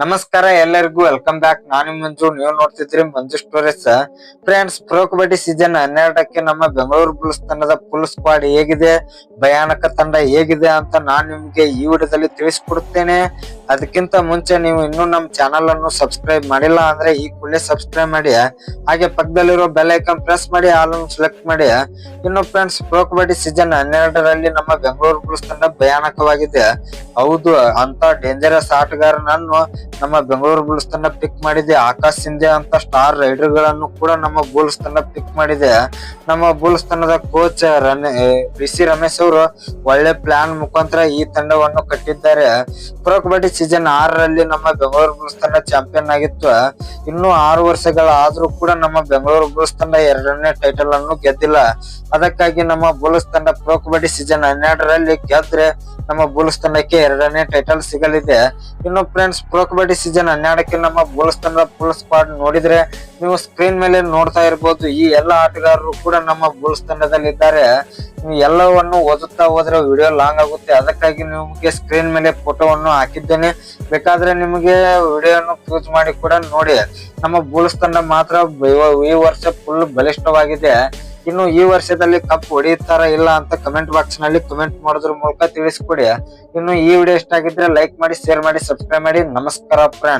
ನಮಸ್ಕಾರ ಎಲ್ಲರಿಗೂ welcome back ನಾನು ಮಂಜು, ನೀವು ನೋಡ್ತಿದ್ರಿ Manju stories friends pro kabaddi season ಹನ್ನೆರಡಕ್ಕೆ ನಮ್ಮ ಬೆಂಗಳೂರು ಬುಲ್ಸ್ ತಂಡದ ಫುಲ್ ಸ್ಕ್ವಾಡ್ ಹೇಗಿದೆ, ಭಯಾನಕ ತಂಡ ಹೇಗಿದೆ ಅಂತ ನಾನು ನಿಮ್ಗೆ ಈ ವಿಡಿಯೋದಲ್ಲಿ ತಿಳಿಸ್ಕೊಡುತ್ತೇನೆ ಅದಕ್ಕಿಂತ ಮುಂಚೆ ನೀವು ಇನ್ನೂ ನಮ್ಮ ಚಾನಲ್ ಅನ್ನು ಸಬ್ಸ್ಕ್ರೈಬ್ ಮಾಡಿಲ್ಲ ಅಂದ್ರೆ ಈ ಕೂಡಲೇ ಸಬ್ಸ್ಕ್ರೈಬ್ ಮಾಡಿ. ಹಾಗೆ ಪಕ್ಕದಲ್ಲಿರೋ ಬೆಲ್ ಐಕನ್ ಪ್ರೆಸ್ ಮಾಡಿ ಆಲ್ ಸೆಲೆಕ್ಟ್ ಮಾಡಿ. ಇನ್ನು ಫ್ರೆಂಡ್ಸ್ ಪ್ರೋ ಕಬಡ್ಡಿ ಸೀಸನ್ ಹನ್ನೆರಡರಲ್ಲಿ ನಮ್ಮ ಬೆಂಗಳೂರು ಬುಲ್ಸ್ ತಂಡ ಭಯಾನಕವಾಗಿದೆ. ಹೌದು ಅಂತ ಡೇಂಜರಸ್ ಆಟಗಾರನನ್ನು ನಮ್ಮ ಬೆಂಗಳೂರು ಬುಲ್ಸ್ ತನ್ನ ಪಿಕ್ ಮಾಡಿದೆ. ಆಕಾಶ್ ಸಿಂಧೆ ಅಂತ ಸ್ಟಾರ್ ರೈಡರ್ಗಳನ್ನು ಕೂಡ ನಮ್ಮ ಬುಲ್ಸ್ ತನ್ನ ಪಿಕ್ ಮಾಡಿದೆ. ನಮ್ಮ ಬುಲ್ಸ್ ತಂಡದ ಕೋಚ್ ಬಿ ಸಿ ರಮೇಶ್ ಅವರು ಒಳ್ಳೆ ಪ್ಲಾನ್ ಮುಖಾಂತರ ಈ ತಂಡವನ್ನು ಕಟ್ಟಿದ್ದಾರೆ. ಪ್ರೊ ಕಬಡ್ಡಿ ಸೀಸನ್ ಆರರಲ್ಲಿ ನಮ್ಮ ಬೆಂಗಳೂರು ಬುಲ್ಸ್ ತಂಡ ಚಾಂಪಿಯನ್ ಆಗಿತ್ತು. ಇನ್ನು ಆರು ವರ್ಷಗಳಾದರೂ ಕೂಡ ನಮ್ಮ ಬೆಂಗಳೂರು ಬುಲ್ಸ್ ತಂಡ ಎರಡನೇ ಟೈಟಲ್ ಅನ್ನು ಗೆದ್ದಿಲ್ಲ. ಅದಕ್ಕಾಗಿ ನಮ್ಮ ಬುಲ್ಸ್ ತಂಡ ಪ್ರೊ ಕಬಡ್ಡಿ ಸೀಸನ್ ಹನ್ನೆರಡರಲ್ಲಿ ನಮ್ಮ ಬುಲ್ಸ್ ತಂಡಕ್ಕೆ ಎರಡನೇ ಟೈಟಲ್ ಸಿಗಲಿದೆ. ಇನ್ನು ಫ್ರೆಂಡ್ಸ್ ಪ್ರೊ ಕಬಡ್ಡಿ ಸೀಸನ್ ಹನ್ನೆರಡಕ್ಕೆ ನಮ್ಮ ಬುಲ್ಸ್ ತಂಡ ಫುಲ್ ಸ್ಕ್ವಾಡ್ ನೋಡಿದ್ರೆ ನೀವು ಸ್ಕ್ರೀನ್ ಮೇಲೆ ನೋಡ್ತಾ ಇರ್ಬೋದು. ಈ ಎಲ್ಲ ಆಟಗಾರರು ಕೂಡ ನಮ್ಮ ಬುಲ್ಸ್ ತಂಡದಲ್ಲಿ ಇದ್ದಾರೆ ನೀವು ಎಲ್ಲವನ್ನು ಓದುತ್ತಾ ಹೋದ್ರೆ ವಿಡಿಯೋ ಲಾಂಗ್ ಆಗುತ್ತೆ. ಅದಕ್ಕಾಗಿ ನಿಮಗೆ ಸ್ಕ್ರೀನ್ ಮೇಲೆ ಫೋಟೋವನ್ನು ಹಾಕಿದ್ದೇನೆ. ಬೇಕಾದ್ರೆ ನಿಮಗೆ ವಿಡಿಯೋನು ಯೂಸ್ ಮಾಡಿ ಕೂಡ ನೋಡಿ. ನಮ್ಮ ಬುಲ್ಸ್ ತಂಡ ಮಾತ್ರ ಈ ವರ್ಷ ಫುಲ್ ಬಲಿಷ್ಠವಾಗಿದೆ. ಇನ್ನು ಈ ವರ್ಷದಲ್ಲಿ ಕಪ್ ಹೊಡೆಯುತ್ತಾರ ಇಲ್ಲ ಅಂತ ಕಮೆಂಟ್ ಬಾಕ್ಸ್ನಲ್ಲಿ ಕಮೆಂಟ್ ಮಾಡೋದ್ರ ಮೂಲಕ ತಿಳಿಸ್ಕೊಡಿ. ಇನ್ನು ಈ ವಿಡಿಯೋ ಇಷ್ಟ ಆಗಿದ್ರೆ ಲೈಕ್ ಮಾಡಿ ಶೇರ್ ಮಾಡಿ ಸಬ್ಸ್ಕ್ರೈಬ್ ಮಾಡಿ. ನಮಸ್ಕಾರ ಫ್ರೆಂಡ್ಸ್